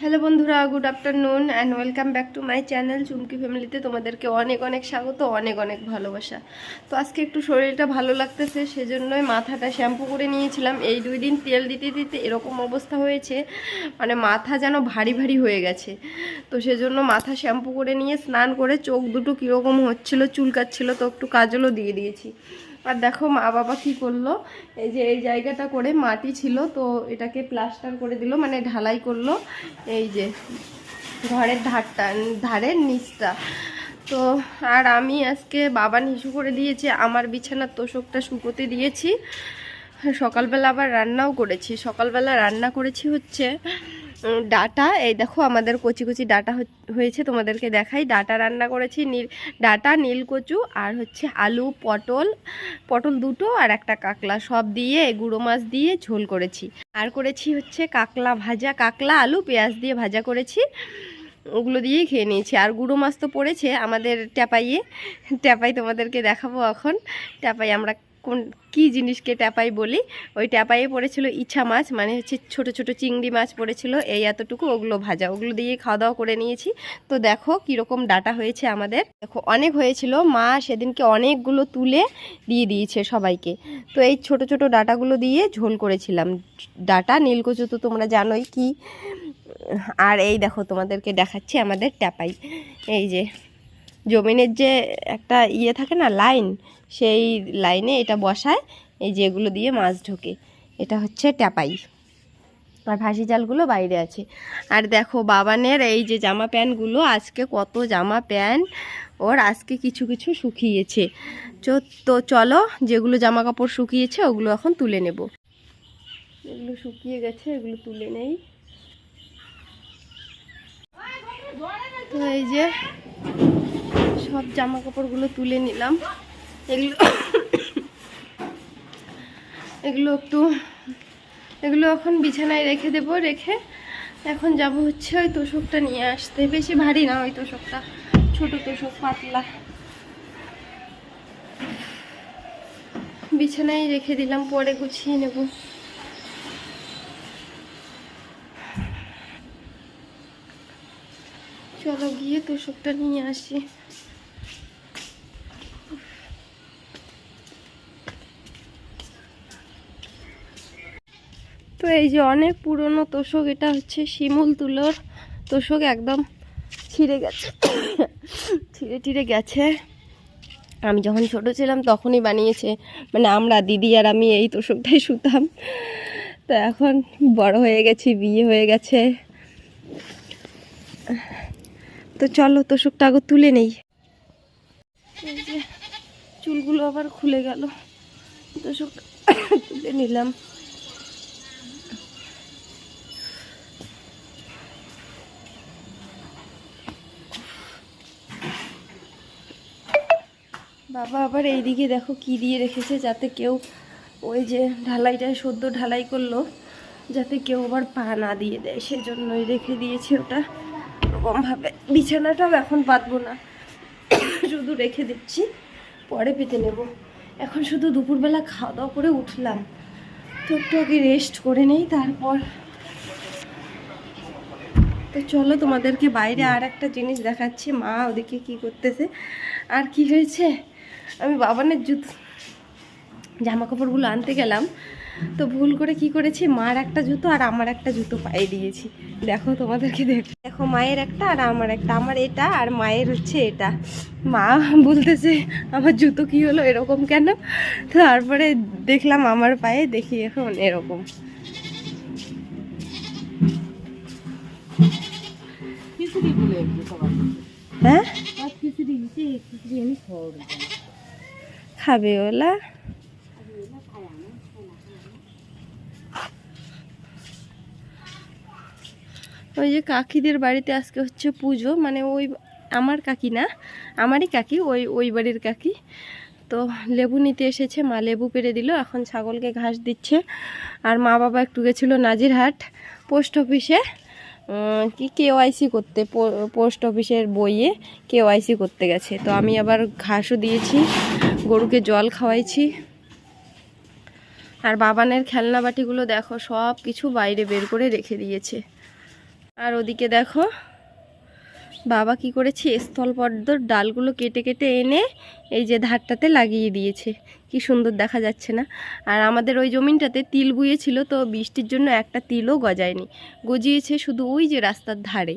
Hello বন্ধুরা, good afternoon and welcome back to my channel Chumki ফ্যামিলিতে তোমাদেরকে অনেক অনেক স্বাগত, অনেক অনেক ভালোবাসা। তো আজকে একটু শরীরটা ভালো লাগতেছে, সেজন্যই মাথাটা শ্যাম্পু করে নিয়েছিলাম। এই দুই দিন তেল দিতে দিতে এরকম অবস্থা হয়েছে মানে মাথা যেন ভারী ভারী হয়ে গেছে। তো সেজন্য মাথা শ্যাম্পু করে নিয়ে স্নান করে চোখ দুটো কীরকম হচ্ছিল, চুলকাচ্ছিলো, তো একটু কাজলও দিয়ে দিয়েছি। আর দেখো মা বাবা কি করল? এই যে এই জায়গাটা করে মাটি ছিল, তো এটাকে প্লাস্টার করে দিল মানে ঢালাই করল এই যে ঘরের ধারটা, ধারের নিচটা। তো আর আমি আজকে বাবা নিশু করে দিয়েছে, আমার বিছানার তোষকটা শুকোতে দিয়েছি। সকালবেলা আবার রান্নাও করেছি। সকালবেলা রান্না করেছি হচ্ছে ডাটা। এই দেখো, আমাদের কচি কচি ডাটা হয়েছে, তোমাদেরকে দেখাই। ডাটা রান্না করেছি, নীল, ডাটা নীল কচু আর হচ্ছে আলু, পটল পটল দুটো আর একটা কাকলা। সব দিয়ে গুঁড়ো মাছ দিয়ে ঝোল করেছি। আর করেছি হচ্ছে কাকলা ভাজা। কাকলা, আলু, পেঁয়াজ দিয়ে ভাজা করেছি। ওগুলো দিয়েই খেয়ে নিয়েছি। আর গুঁড়ো মাছ তো পড়েছে আমাদের ট্যাপাইয়ে। ট্যাপাই তোমাদেরকে দেখাবো এখন। ট্যাপাই আমরা কোন, কি জিনিসকে ট্যাপাই বলি? ওই ট্যাপাইয়ে পড়েছিল ইচ্ছা মাছ মানে হচ্ছে ছোট ছোট চিংড়ি মাছ পড়েছিল, এই এতটুকু, ওগুলো ভাজা, ওগুলো দিয়ে খাওয়া দাওয়া করে নিয়েছি। তো দেখো কীরকম ডাটা হয়েছে আমাদের। দেখো, অনেক হয়েছিল, মা সেদিনকে অনেকগুলো তুলে দিয়ে দিয়েছে সবাইকে। তো এই ছোট ছোট ডাটাগুলো দিয়ে ঝোল করেছিলাম। ডাটা, নীলকচু তো তোমরা জানোই কি। আর এই দেখো তোমাদেরকে দেখাচ্ছি আমাদের ট্যাপাই। এই যে, জমিনের যে একটা ইয়ে থাকে না, লাইন সেই লাইনে এটা বসায়, এই যেগুলো দিয়ে মাছ ঢোকে। এটা হচ্ছে ট্যাপাই। আর ভাসি জালগুলো বাইরে আছে। আর দেখো বাবানের এই যে জামা প্যান্টগুলো, আজকে কত জামা প্যান্ট। ওর আজকে কিছু কিছু শুকিয়েছে। তো চলো, যেগুলো জামা কাপড় শুকিয়েছে, ওগুলো এখন তুলে নেব। এগুলো শুকিয়ে গেছে, এগুলো তুলে নেই। তো এই যে সব জামা কাপড়গুলো তুলে নিলাম। এগুলো এগুলো একটু এগুলো এখন বিছানায় রেখে দেবো, রেখে এখন যাব হচ্ছে ওই তোষকটা নিয়ে আসতে। বেশি ভারী না ওই তোষকটা, ছোট তোষক, পাতলা। বিছানায় রেখে দিলাম, পরে গুছিয়ে নেব। চলো গিয়ে তোষকটা নিয়ে আসি। এই যে অনেক পুরনো তোষক, এটা হচ্ছে শিমুল তুলোর তোষক, একদম ছিঁড়ে গেছে, ছিঁড়ে টিড়ে গেছে। আমি যখন ছোট ছিলাম তখনই বানিয়েছে মানে আমরা, দিদি আর আমি এই তোষকটাই শুতাম। তো এখন বড় হয়ে গেছি, বিয়ে হয়ে গেছে। তো চলো তোষকটা আগে তুলে নেই। চুলগুলো আবার খুলে গেল। তোষকটা তুলে নিলাম। বাবা আবার এইদিকে দেখো কি দিয়ে রেখেছে যাতে কেউ ওই যে ঢালাইটা, সদ্য ঢালাই করল, যাতে কেউ আবার পা না দিয়ে দেয়। সেজন্যই রেখে দিয়েছে ওটা। ওরকমভাবে। বিছানাটাও এখন পাতবো না। শুধু রেখে দিচ্ছি। পরে পেতে নেব। এখন শুধু দুপুরবেলা খাওয়া দাওয়া করে উঠলাম। আগে রেস্ট করে নেই, তারপর তো চলো তোমাদেরকে বাইরে আর একটা জিনিস দেখাচ্ছি। মা ওদিকে কি করতেছে? আর কি হয়েছে? আমি বাবানের জুতো জামা কাপড়গুলো আনতে গেলাম। তো ভুল করে কি করেছি? মার একটা জুতো আর আমার একটা জুতো পায়ে দিয়েছি। দেখো তোমাদেরকে দেখ দেখো মায়ের একটা আর আমার একটা। আমার এটা আর মায়ের হচ্ছে এটা। মা বলতেছে আমার জুতো কি হলো? এরকম কেন? তো তারপরে দেখলাম আমার পায়ে দেখি এখন এরকম। হ্যাঁ আর খিচুড়ি দিতে খিচুড়ি আমি খাওয়ার খাবে ওলা? ওই যে কাকিদের বাড়িতে আজকে হচ্ছে পুজো মানে ওই আমার কাকি না, আমারই কাকি, ওই ওই বাড়ির কাকি। তো লেবু নিতে এসেছে, মা লেবু পেরে দিল, এখন ছাগলকে ঘাস দিচ্ছে। আর মা বাবা একটু গেছিল নাজিরহাট পোস্ট অফিসে। কি কেওয়াইসি করতে পোস্ট অফিসের বইয়ে কেওয়াইসি করতে গেছে। তো আমি আবার ঘাসও দিয়েছি। গরুকে জল খাওয়াইছি। আর বাবানের খেলনা বাটিগুলো দেখো সব কিছু বাইরে বের করে রেখে দিয়েছে। আর ওদিকে দেখো বাবা কি করেছে? স্থলপদ্মর ডালগুলো কেটে কেটে এনে এই যে ধারটাতে লাগিয়ে দিয়েছে। কি সুন্দর দেখা যাচ্ছে না? আর আমাদের ওই জমিনটাতে তিল বুয়েছিল, তো বৃষ্টির জন্য একটা তিলও গজায়নি। গজিয়েছে শুধু ওই যে রাস্তার ধারে।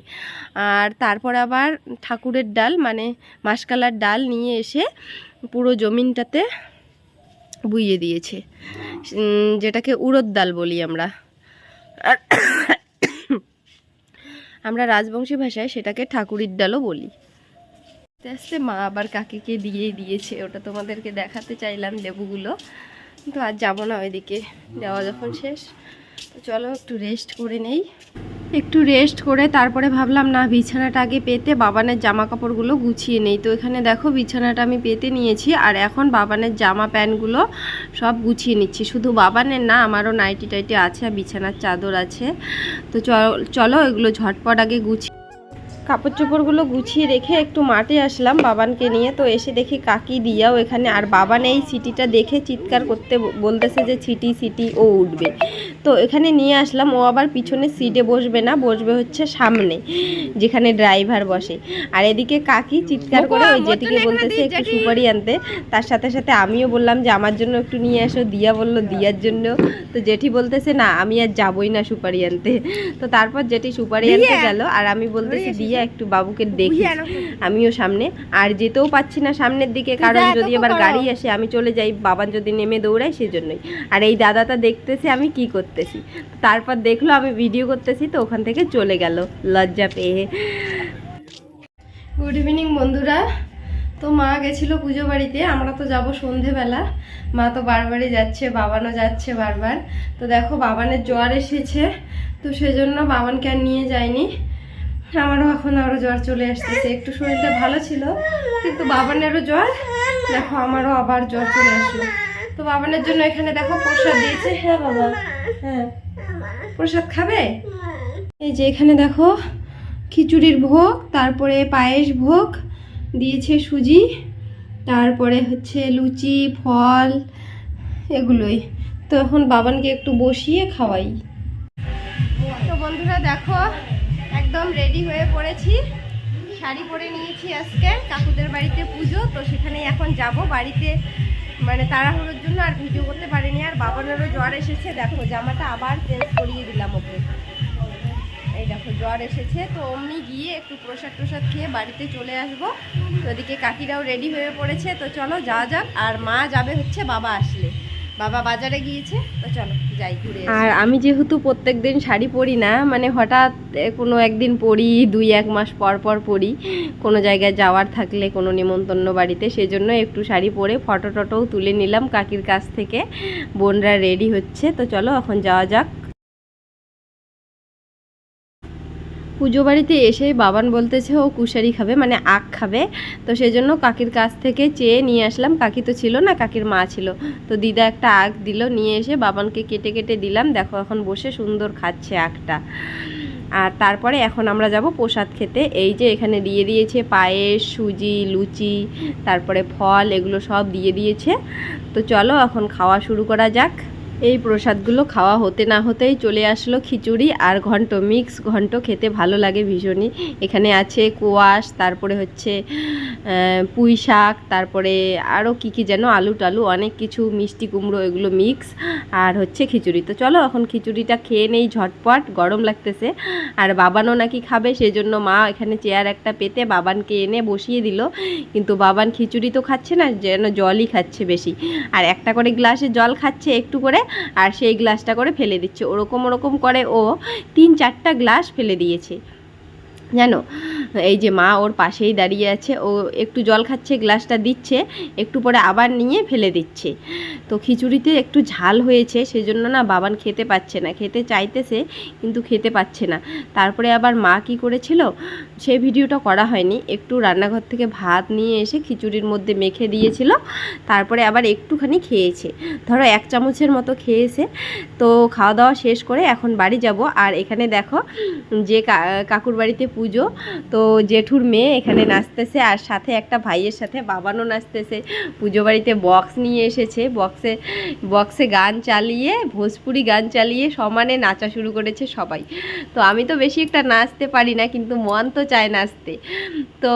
আর তারপর আবার ঠাকুরের ডাল মানে মাসকালার ডাল নিয়ে এসে পুরো জমিনটাতে বুইয়ে দিয়েছে। যেটাকে উড়দ ডাল বলি আমরা। আর আমরা রাজবংশী ভাষায় সেটাকে ঠাকুরির ডালও বলি। আস্তে আস্তে মা আবার কাকিকে দিয়ে দিয়েছে, ওটা তোমাদেরকে দেখাতে চাইলাম লেবুগুলো। কিন্তু আর যাব না ওইদিকে দেওয়া যখন শেষ। চলো একটু রেস্ট করে নেই। একটু রেস্ট করে তারপরে ভাবলাম, না, বিছানাটা আগে পেতে বাবানের জামা কাপড়গুলো গুছিয়ে নেই। তো এখানে দেখো বিছানাটা আমি পেতে নিয়েছি আর এখন বাবানের জামা প্যান্টগুলো সব গুছিয়ে নিচ্ছি। শুধু বাবানের না, আমারও নাইটি টাইটি আছে আর বিছানার চাদর আছে। তো চলো এগুলো ঝটপট আগে গুছিয়ে কাপড় চোপড়গুলো গুছিয়ে রেখে একটু মাঠে আসলাম বাবানকে নিয়ে। তো এসে দেখি কাকি দিয়াও এখানে। আর বাবান এই সিটিটা দেখে চিৎকার করতে বলতেছে যে সিটি সিটি ও উঠবে। তো এখানে নিয়ে আসলাম। ও আবার পিছনে সিটে বসবে না বসবে হচ্ছে সামনে যেখানে ড্রাইভার বসে। আর এদিকে কাকি চিৎকার করে ওই জেঠিকে বলতেছে একটু সুপারি আনতে। তার সাথে সাথে আমিও বললাম যে আমার জন্য একটু নিয়ে আসো। দিয়া বলল দিয়ার জন্য। তো জেঠি বলতেছে না আমি আর যাবই না সুপারি আনতে। তো তারপর জেঠি সুপারি আনতে গেল। আর আমি বলতেছি দিয়া একটু বাবুকে দেখি। আমিও সামনে। আর যেতেও পাচ্ছি না সামনের দিকে কারণ যদি আবার গাড়ি আসে আমি চলে যাই বাবা যদি নেমে দৌড়ায় সেজন্যই। আর এই দাদাটা দেখতেছে আমি কি করতেছি। তারপর দেখল আমি ভিডিও করতেছি তো ওখান থেকে চলে গেল। লজ্জা পেয়ে। গুড ইভিনিং বন্ধুরা। তো মা গেছিল পুজো বাড়িতে আমরা তো যাব সন্ধেবেলা। মা তো বারবারই যাচ্ছে বাবানও যাচ্ছে বারবার। তো দেখো বাবানের জ্বর এসেছে তো সেজন্য বাবানকে আর নিয়ে যায়নি আমারও এখন আরও জ্বর চলে আসতেছে। একটু শরীরটা ভালো ছিল, কিন্তু বাবানেরও জ্বর। দেখো, আমারও আবার জ্বর চলে আসলো। তো বাবানের জন্য এখানে দেখো প্রসাদ দিয়েছে। হ্যাঁ বাবা। হ্যাঁ। প্রসাদ খাবে? এই যে এখানে দেখো, খিচুড়ির ভোগ, তারপরে পায়েস ভোগ দিয়েছে সুজি, তারপরে হচ্ছে লুচি, ফল, এগুলোই। তো এখন বাবানকে একটু বসিয়ে খাওয়াই। তো বন্ধুরা, দেখো একদম রেডি হয়ে পড়েছি। শাড়ি পরে নিয়েছি আজকে, কাকুদের বাড়িতে পুজো, তো সেখানে এখন যাব। বাড়িতে মানে তাড়াহুড়োর জন্য আর ভিডিও করতে পারিনি, আর বাবানেরও জ্বর এসেছে। দেখো, জামাটা আবার চেঞ্জ করিয়ে দিলাম ওকে। এই দেখো, জ্বর এসেছে, তো অমনি গিয়ে একটু প্রসাদ প্রসাদ খেয়ে বাড়িতে চলে আসব। ওদিকে কাকিরাও রেডি হয়ে পড়েছে, তো চলো যাওয়া যাক। আর মা যাবে হচ্ছে বাবা আসলে। বাবা বাজারে গিয়েছে, তো চলো যাই ঘুরে আর আমি যেহেতু প্রত্যেক দিন শাড়ি পরি না মানে হঠাৎ কোনো একদিন পরি, দুই এক মাস পর পর পরি, কোনো জায়গায় যাওয়ার থাকলে, কোনো নিমন্তন্ন বাড়িতে, সেজন্য একটু শাড়ি পরে ফটো টটোও তুলে নিলাম কাকির কাছ থেকে, বোনরা রেডি হচ্ছে, তো চলো এখন যাওয়া যাক। পুজো বাড়িতে এসে বাবান বলতেছে, ও কুশারি খাবে মানে আখ খাবে। তো সেই জন্য কাকির কাছ থেকে চেয়ে নিয়ে আসলাম। কাকি তো ছিল না, কাকির মা ছিল। তো দিদা একটা আখ দিল, নিয়ে এসে বাবানকে কেটে কেটে দিলাম। দেখো এখন বসে সুন্দর খাচ্ছে আখটা। আর তারপরে এখন আমরা যাব প্রসাদ খেতে। এই যে এখানে দিয়ে দিয়েছে পায়েস, সুজি, লুচি, তারপরে ফল, এগুলো সব দিয়ে দিয়েছে। তো চলো এখন খাওয়া শুরু করা যাক। এই প্রসাদগুলো খাওয়া হতে না হতেই চলে আসলো খিচুড়ি আর ঘন্ট মিক্স। ঘন্ট খেতে ভালো লাগে ভীষণই। এখানে আছে কোয়াশ, তারপরে হচ্ছে পুঁই শাক, তারপরে আরও কী কী যেন, আলু টালু, অনেক কিছু, মিষ্টি কুমড়ো, এগুলো মিক্স। আর হচ্ছে খিচুড়ি। তো চলো এখন খিচুড়িটা খেয়ে নেই ঝটপট, গরম লাগতেছে। আর বাবানও নাকি খাবে, সেজন্য মা এখানে চেয়ার একটা পেতে বাবানকে এনে বসিয়ে দিল। কিন্তু বাবান খিচুড়ি তো খাচ্ছে না, যেন জলই খাচ্ছে বেশি। আর একটা করে গ্লাসে জল খাচ্ছে একটু করে আর সেই গ্লাসটা করে ফেলে দিচ্ছে। ওরকম ওরকম করে ও তিন চারটা গ্লাস ফেলে দিয়েছে। জানো? এই যে মা ওর পাশেই দাঁড়িয়ে আছে, ও একটু জল খাচ্ছে, গ্লাসটা দিচ্ছে, একটু পরে আবার নিয়ে ফেলে দিচ্ছে। তো খিচুড়িতে একটু ঝাল হয়েছে, সেজন্য না বাবান খেতে পাচ্ছে না। খেতে চাইতেছে, কিন্তু খেতে পাচ্ছে না। তারপরে আবার মা কি করেছিল, সে ভিডিওটা করা হয়নি। একটু রান্নাঘর থেকে ভাত নিয়ে এসে খিচুড়ির মধ্যে মেখে দিয়েছিল, তারপরে আবার একটুখানি খেয়েছে। ধরো এক চামচের মতো খেয়েছে। তো খাওয়া দাওয়া শেষ করে এখন বাড়ি যাব। আর এখানে দেখো, যে কাকুর বাড়িতে পুজো। তো জেঠুর মেয়ে এখানে নাচতেছে আর সাথে একটা ভাইয়ের সাথে বাবানও নাচতেছে। পুজো বাড়িতে বক্স নিয়ে এসেছে। বক্সে বক্সে গান চালিয়ে, ভোজপুরি গান চালিয়ে সমানে নাচা শুরু করেছে সবাই। তো আমি তো বেশি একটা নাচতে পারি না, কিন্তু মন তো চায় নাচতে। তো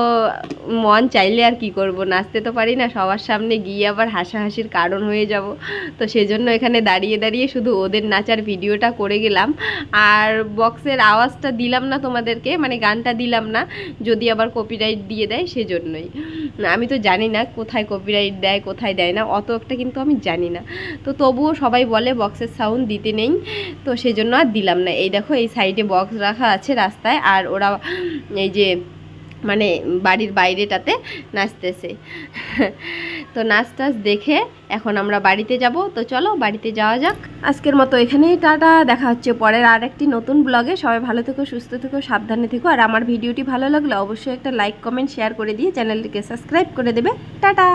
মন চাইলে আর কি করব? নাচতে তো পারি না, সবার সামনে গিয়ে আবার হাসাহাসির কারণ হয়ে যাব। তো সেজন্য এখানে দাঁড়িয়ে দাঁড়িয়ে শুধু ওদের নাচার ভিডিওটা করে গেলাম। আর বক্সের আওয়াজটা দিলাম না তোমাদেরকে মানে গানটা দিলাম না, যদি আবার কপিরাইট দিয়ে দেয় সেজন্যই। আমি তো জানি না কোথায় কপিরাইট দেয়, কোথায় দেয় না, অত একটা কিন্তু আমি জানি না। তো তবুও সবাই বলে বক্সের সাউন্ড দিতে নেই, তো সেজন্য আর দিলাম না। এই দেখো, এই সাইডে বক্স রাখা আছে রাস্তায়, আর ওরা এই যে মানে বাড়ির বাইরেটাতে নাচতেছে। তো নাচ টাচ দেখে এখন আমরা বাড়িতে যাব। তো চলো বাড়িতে যাওয়া যাক। আজকের মতো এখানেই টাটা। দেখা হচ্ছে পরের আর একটি নতুন ব্লগে। সবাই ভালো থেকো, সুস্থ থেকো, সাবধানে থেকো। আর আমার ভিডিওটি ভালো লাগলে অবশ্যই একটা লাইক, কমেন্ট, শেয়ার করে দিয়ে চ্যানেলটিকে সাবস্ক্রাইব করে দেবে। টাটা!